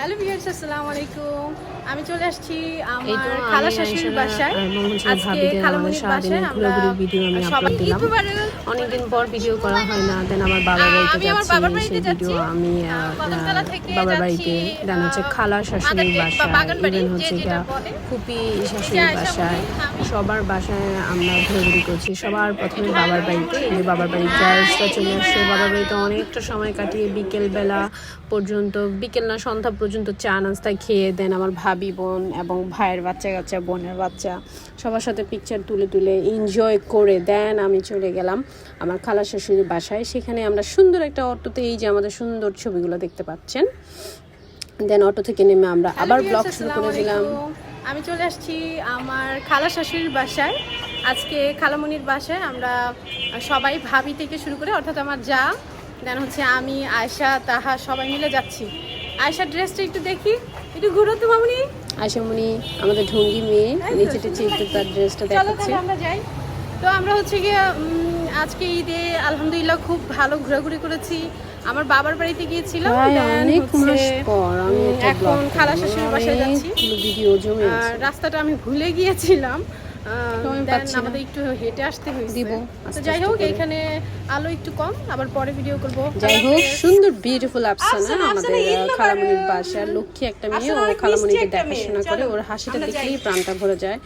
Hello viewers আসসালামু আলাইকুম আমি চলে আসছি আমার খালা শাশুড়ির বাসায় আজকে আমাদের খালামণির বাসায় আমরা ভিডিও আমি আপলোড দিলাম অনেকদিন পর ভিডিও করা হয় না দেন আমার বাবার আহ, বাড়িতে আমি আমার যাচ্ছি বাবার বাড়িতে সেই ভিডিও যাচ্ছি। আমি বাবার বাড়িতে দেন হচ্ছে খালা শাশুড়ির বাসায় বাগান বাড়ি, ইভেন যে হচ্ছে যেটা গিয়া বলে। ফুপি শাশুড়ির বাসায় সবার বাসায় আমরা ঘোরাঘুরি করছি সবার প্রথমে বাবার বাড়িতে এই বাবার বাড়ির জায়গাটা চলে আসছে বাবার বাড়িতে অনেকটা সময় কাটিয়ে বিকেল বেলা পর্যন্ত বিকেল না সন্ধ্যা পর্যন্ত চা নাস্তা খেয়ে দেন আমার ভাবি বোন এবং ভাইয়ের বাচ্চা কাচ্চা বোনের বাচ্চা। সবার সাথে পিকচার তুলে তুলে এনজয় করে দেন আমি চলে গেলাম আমার খালা শাশুড়ির বাসায়। সেখানে আমরা সুন্দর একটা অটোতে এই যে আমাদের সুন্দর ছবিগুলো দেখতে পাচ্ছেন। দেন অটো থেকে নেমে আমরা আবার ব্লগ শুরু করে দিলাম। আমি চলে আসছি আমার খালা শাশুড়ির বাসায়। আজকে খালামণির বাসায় আমরা সবাই ভাবি থেকে শুরু করে অর্থাৎ আমার যা দেন হচ্ছে আমি আয়শা তাহা সবাই মিলে যাচ্ছি। আয়শার ড্রেসটা একটু দেখি। একটু ঘুরো তো মামুনি। আশামণি আমাদের ঢঙ্গি মেয়ে এই তো, নিচে টেচে একটু তার ড্রেসটা চলো দেখাচ্ছে। আমরা যাই। তো আমরা হচ্ছে গিয়ে আজকে ঈদে আলহামদুলিল্লাহ খুব ভালো ঘোরাঘুরি করেছি। আমার বাবার বাড়িতে গিয়েছিলাম এখন খালা শাশুড়ির বাসায় যাচ্ছি। ভিডিও জমে আর রাস্তাটা আমি ভুলে গিয়েছিলাম। আমাদের একটু হেঁটে আসতে হয়েছে। যাই হোক এখানে আলো একটু কম আবার পরে ভিডিও করব। যাই হোক সুন্দর বিউটিফুল আফসানা আমাদের খালামণির মোবারক। বাসার লক্ষ্মী একটা মেয়ে ও খালামণিকে। দেখাশোনা করে ওর হাসিটা যাই। প্রাণটা ভরে যায়।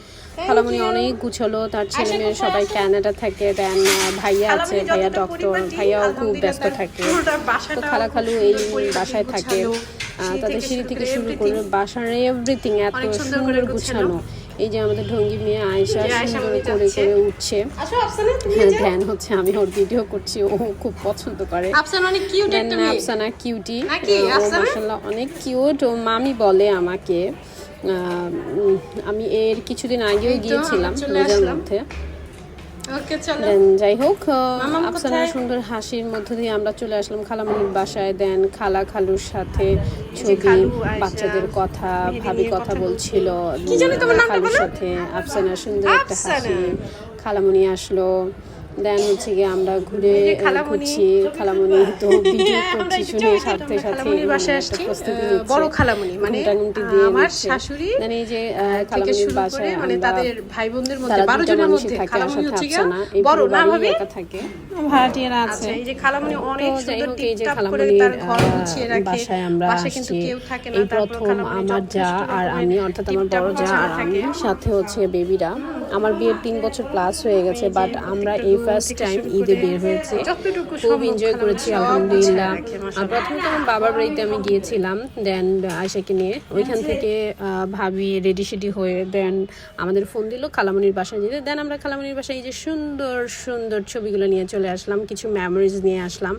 খালামণি অনেক গুছালো তার ছেলে মেয়ে সবাই ক্যানাডা থাকে দেন ভাইয়া আছে ভাইয়া ডক্টর ভাইয়াও খুব ব্যস্ত থাকে। তো খালা খালু এই বাসায় থাকে। তাদের সিঁড়ি থেকে শুরু করে বাসার এভরিথিং এত সুন্দর গোছানো। এই যে আমাদের ঢঙ্গি মেয়ে আয়েশা সুন্দর করে করে উঠছে। হ্যাঁ। ধ্যান হচ্ছে আমি ওর ভিডিও করছি ও খুব পছন্দ করে। আফসানা অনেক কিউট মাশাআল্লাহ অনেক কিউট ও মামি বলে আমাকে আমি এর কিছুদিন আগেও গিয়েছিলাম রোজার মধ্যে। যাই হোক আফসানার সুন্দর হাসির মধ্য দিয়ে আমরা চলে আসলাম খালামণির বাসায়। দেন খালা খালুর সাথে ছবি বাচ্চাদের কথা ভাবি কথা বলছিল খালুর সাথে আফসানার সুন্দর একটা। হাসি। খালামণি আসলো। দেন হচ্ছে গিয়ে আমরা ঘুরে। ঘুরছি খালামণি তো ভিডিও করছি শুনে সাথে সাথে। বড় খালামণি, মানে, আমার শাশুড়ি, এই যে খালামণির শুরু করে বাসায় মানে তাদের ভাই বোনদের মধ্যে তারা বারো দুইটা জনের মধ্যে থাকে খালামণি হচ্ছে গিয়া বড় না ভাবি? একা থাকে। ভাড়াটিয়ারা আছে। আচ্ছা এই যে খালামণি অনেক সুন্দর টিপটাপ করে তার ঘর গুছিয়ে রাখে বাসায় আমরা বাসায় কিন্তু কেউ থাকে না প্রথম আমার যা আর আমি অর্থাৎ আমার বড় যা আর আমি সাথে হচ্ছে বেবিরা। আমার বিয়ের তিন বছর প্লাস হয়ে গেছে বাট আমরা এই ফার্স্ট টাইম ঈদে বের হয়েছে। খুব এনজয় করেছি আলহামদুলিল্লাহ। প্রথমে তো আমার বাবার বাড়িতে আমি গিয়েছিলাম দেন আয়সাকে নিয়ে। ওইখান থেকে আহ, ভাবি রেডি সেডি হয়ে দেন আমাদের ফোন দিল খালামণির বাসায় যেতে। দেন আমরা খালামণির বাসায় এই যে সুন্দর সুন্দর ছবিগুলো নিয়ে চলে আসলাম কিছু মেমোরিজ নিয়ে আসলাম।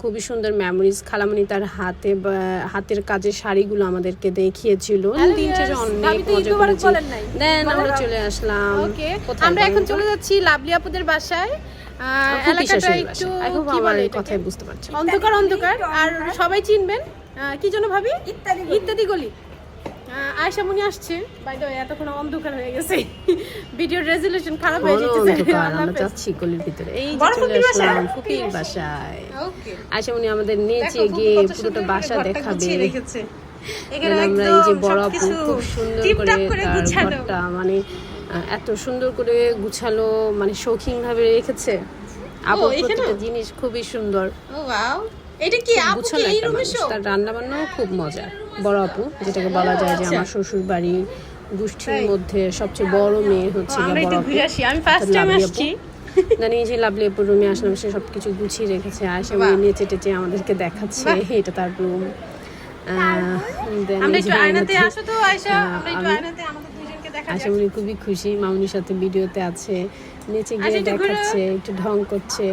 খুবই সুন্দর মেমোরিজ খালামণি তার হাতে হাতের কাজের শাড়িগুলো আমাদেরকে দেখিয়েছিল। দিন শেষে yes, অনেক মজা করেছি। বলেন নাই। দেন আমরা চলে আসলাম। ওকে আমরা এখন চলে যাচ্ছি লাভলি আপুদের বাসায়। এলাকাটা একটু কি বলে কথাই বুঝতে পারছি। অন্ধকার অন্ধকার। আর সবাই চিনবেন? কি জন্য ভাবি? ইত্যাদি ইত্যাদি গলি। আয়শা মুনি আসছে। বাই দ্য এতক্ষণ অন্ধকার হয়ে গেছে। ভিডিওর রেজুলেশন খারাপ হয়ে যাচ্ছে আমরা যাচ্ছি গলির ভিতরে। এই যে চলে? আসলাম ফুপির বাসায়। ওকে আশা উনি আমাদের নিচে গিয়ে পুরোটা বাসা দেখাবে। রেখেছে। দেন আমরা এই যে বড় আপু খুব সুন্দর করে তার ঘরটা মানে এত সুন্দর করে গুছালো মানে শৌখিন ভাবে রেখেছে? প্রত্যেকটা জিনিস খুবই সুন্দর। Oh wow. এটা কি আপু এই রুমে তার রান্না বান্নাও খুব মজা। বড় আপু যেটাকে বলা যায় যে আমার শ্বশুর বাড়ি গোষ্ঠীর মধ্যে সবচেয়ে বড় মেয়ে হচ্ছে বড় আপু। আসি। আমি ফার্স্ট টাইম আসছি। জানি যে লাভলি আপুর রুমে আসলাম সে সবকিছু গুছিয়ে রেখেছে আশা বাহ। নিচে টেচে আমাদেরকে দেখাচ্ছে। এটা তার রুম আমরা একটু আয়নাতে আসো তো আয়শা। হ্যাঁ, আমরা একটু আয়নাতে আমাদের দেখা খুবই খুশি মামুনির সাথে ভিডিওতে আছে। নিচে গিয়ে আচ্ছা। দেখাচ্ছে একটু ঢং করছে।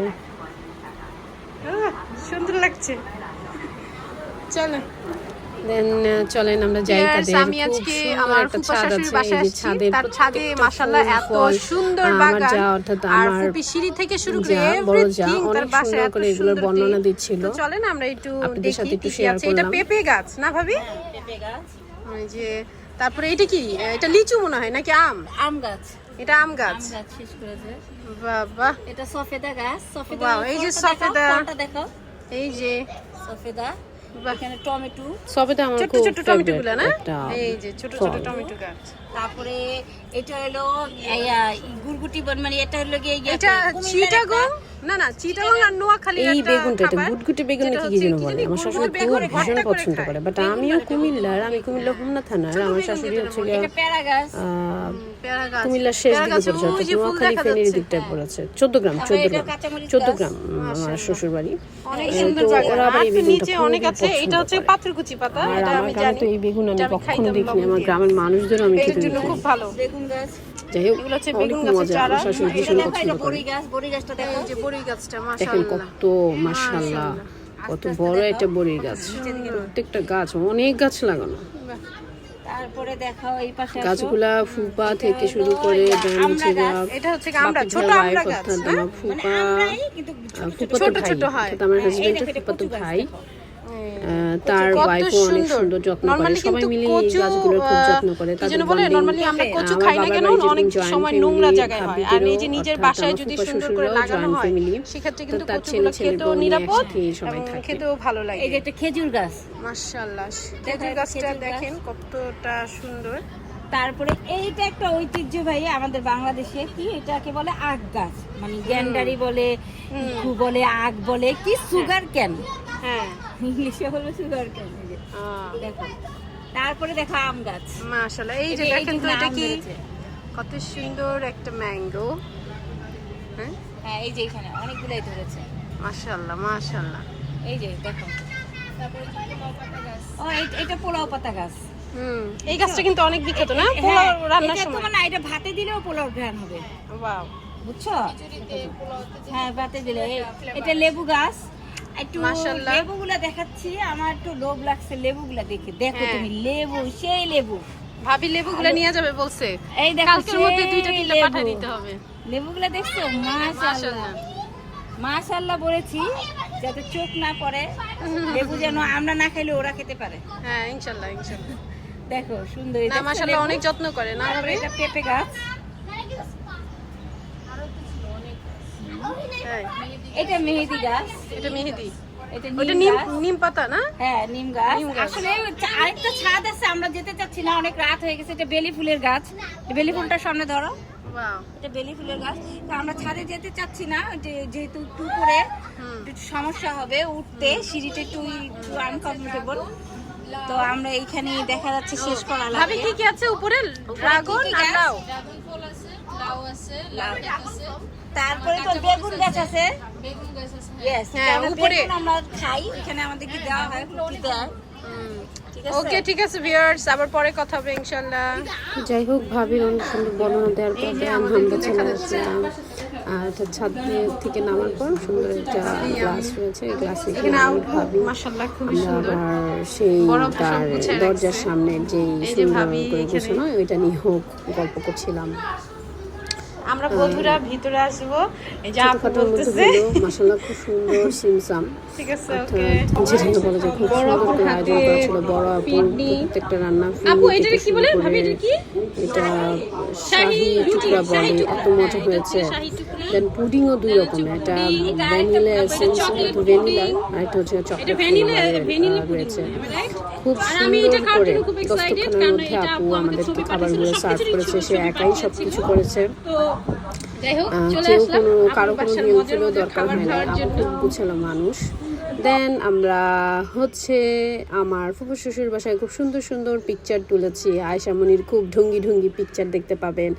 সুন্দর লাগছে। চলো। দেন চলেন আমরা যাই তাদের আমি আজকে আমার একটা ছাদ আছে এই যে তার ছাদে প্রত্যেকটা মাশাআল্লাহ এত সুন্দর বাগান। যা অর্থাৎ আর আমার ফুপি সিঁড়ি থেকে শুরু করে এভরিথিং তার এত সুন্দর বর্ণনা দিচ্ছিল। তো চলেন আমরা একটু আপনাদের দেখি সাথে এটা পেঁপে গাছ না ভাবি? পেঁপে গাছ। ওই যে তারপরে এটা কি? এটা লিচু মনে হয় নাকি আম? আম গাছ। এটা আম গাছ। আম গাছ শেষ করেছে। বাবা। এটা সফেদা গাছ। সফেদা এই যে সফেদা। দেখাও। এই যে সফেদা। এখানে টমেটো। সবেদা আমার ছোট খুব ছোট টমেটো গুলা গুলো না এই যে ছোট ছোট টমেটো গাছ। তারপরে এটা হলো গুরগুটি বন মানে এটা হলো গিয়ে ইয়ে এটা চিটাগং? না না চিটাগং আর নোয়াখালী এই বেগুনটা এটা গুটগুটি বেগুন কি যেন বলে? আমার শাশুড়ি ভীষণ পছন্দ করে বাট আমিও কুমিল্লার আমি কুমিল্লা হোমনা থানার আমার শাশুড়ি হচ্ছে কুমিল্লার শেষ দিকে পড়েছে নোয়াখালী ফেনীর দিকটায় পড়েছে চোদ্দ গ্রাম চোদ্দ গ্রাম কাঁচামরিচ চোদ্দ গ্রাম আমার শ্বশুর বাড়ি অনেক আছে এটা হচ্ছে। পাথরকুচি পাতা এটা আমি জানি। এই বেগুন আমি কখনো দেখিনি আমার গ্রামের মানুষদেরও আমি খেতে জন্য খুব ভালো। বেগুন গাছ। যাই হোক অনেক মজা আমার শাশুড়ি ভীষণ পছন্দ করে। দেখেন কত বড় একটা বড়ির গাছ। প্রত্যেকটা গাছ অনেক গাছ লাগানো। তারপরে দেখো এই পাশে গাছগুলা ফুপা থেকে শুরু করে এটা হচ্ছে আমরা ছোট আমরা গাছ মানে ফুপা কিন্তু ছোট ফুপা তো ছোট ভাই হয়। আমার হাজবেন্ডের ফুপা তো ভাই দেখো। আহ, তার কত ওয়াইফও অনেক সুন্দর। যত্ন করে। সবাই মিলে এই গাছগুলোর খুব যত্ন করে তাদের বলে নরমালি আমরা কচু খাই না কেন? অনেক সময় নোংরা জায়গায় হয়। আর এই যে নিজের বাসায় যদি সুন্দর করে লাগানো হয় সেক্ষেত্রে কিন্তু তার কচুগুলো খেতেও নিরাপদ। খেতেও ভালো লাগে। এই যে একটা খেজুর গাছ। মাশাআল্লাহ খেজুর গাছটা খেজুর গাছ। দেখেন কতটা সুন্দর। তারপরে এইটা একটা ঐতিহ্যবাহী আমাদের বাংলাদেশে কি এটাকে বলে আখ গাছ? মানে গ্যান্ডারি বলে বলে আখ বলে কি সুগার ক্যান হ্যাঁ। ইংলিশে বলে সুগার ক্যান দেখো। তারপরে দেখো আম গাছ। মাশাআল্লাহ। এই যে দেখেন তো এটা কি কত সুন্দর একটা ম্যাঙ্গো। হ্যাঁ? হ্যাঁ এই যে এখানে অনেকগুলাই ধরেছে। মাশাআল্লাহ মাশাআল্লাহ। এই যে দেখো। ও এই- এটা পোলাও পাতা গাছ। হুম। এই গাছটা কিন্তু অনেক বিখ্যাত না? পোলাও হ্যাঁ, রান্নার এটা সময়। তোমার না এটা ভাতে দিলেও পোলাও ঘ্রাণ হবে। ওয়াও। বুঝছ? হ্যাঁ ভাতে দিলে। এটা লেবু গাছ। একটু। লেবুগুলা দেখাচ্ছি আমার একটু লোভ লাগছে লেবুগুলা দেখে। দেখো হ্যাঁ। তুমি লেবু সেই লেবু। ভাবি লেবুগুলো নিয়ে যাবে বলছে। এই দেখো কালকের মধ্যে দুইটা তিনটা পাঠিয়ে দিতে হবে। লেবুগুলা দেখছ? মাশাআল্লাহ। মাশাআল্লাহ বলেছি যাতে চোখ না পড়ে লেবু যেন আমরা না খাইলে ওরা খেতে পারে। হ্যাঁ ইনশাআল্লাহ ইনশাআল্লাহ। দেখো সুন্দর না মাশাআল্লাহ অনেক যত্ন করে না ভাবি এটা পেঁপে গাছ। এটা মেহেদি গাছ। এটা মেহেদি। ওটা নিম নিম পাতা না? হ্যাঁ নিম গাছ। আসলে আরেকটা ছাদ আছে আমরা যেতে চাচ্ছি না অনেক রাত হয়ে গেছে এটা বেলি ফুলের গাছ। বেলি ফুলটা সামনে ধরো। এটা বেলি ফুলের গাছ। তো আমরা ছাদে যেতে চাচ্ছি না যে- যেহেতু একটু সমস্যা হবে উঠতে সিঁড়িটা একটু একটু আনকমফোর্টেবল তো আমরা এইখানে দেখা যাচ্ছে শেষ করা ভাবি কি কি আছে উপরে? ড্রাগন আর? লাউ। তারপরে তো বেগুন গাছ আছে। হ্যাঁ, উপরে। আমরা খাই এখানে আমাদেরকে দেওয়া হয় দেয়। ওকে ঠিক আছে ভিউয়ার্স আবার পরে কথা হবে ইনশাআল্লাহ যাই হোক ভাবির অনেক সুন্দর বর্ণনা দেওয়ার পর আমরা চলে আসলাম। আর ছাদ থেকে নামার পর সুন্দর একটা গ্লাস রয়েছে এই গ্লাসে মাশাআল্লাহ আবার সেই তার দরজার। সামনে যেই সুন্দর করে গোছানো ওইটা নিয়ে হোক গল্প করছিলাম। আমরা বন্ধুরা ভিতরে আসব। যে আপু বলতেছে। মাসাল্লাহ খুব সুন্দর সিমসাম। ঠিক আছে ওকে। যেটাকে বলা যায় খুব বড় সুন্দর আপুর করে হাতে আয়োজন করা ছিল বড় পিডনি। প্রত্যেকটা রান্না আপু, থেকে কি বলে? ভাবি, এটা কি? এটা শাহী টুকরা বলে এত মজা হয়েছে। শাহী। দেন পুডিংও দুই রকমের এটা ভ্যানিলা এসেন্স ভ্যানিলা আর এটা হচ্ছে এটা চকলেট রয়েছে। খুব সুন্দর করে কারণ মধ্যে এটা আপু আপু আমাদের আমাদেরকে খাবারগুলো সার্ভ করেছে সে একাই সব। কিছু করেছে। তো যাই হোক আহ, চলে কেউ কোনো কারও কোনো মজার দরকার হয় না জন্য। খুব গুছালো মানুষ। দেন আমরা হচ্ছে আমার ফুপুর শ্বশুর বাসায় খুব সুন্দর সুন্দর পিকচার তুলেছি। আয়সা মনির খুব ঢুঙ্গি ঢুঙ্গি পিকচার দেখতে পাবেন।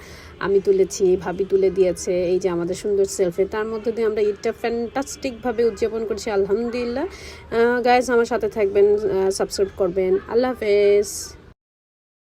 আমি তুলেছি, ভাবি তুলে দিয়েছে, এই যে আমাদের সুন্দর সেলফি তার মধ্যে দিয়ে আমরা ঈদটা ফ্যান্টাস্টিকভাবে উদযাপন করছি, আলহামদুলিল্লাহ। গায়েস আমার সাথে থাকবেন সাবস্ক্রাইব করবেন। আল্লাহ হাফেজ।